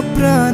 pra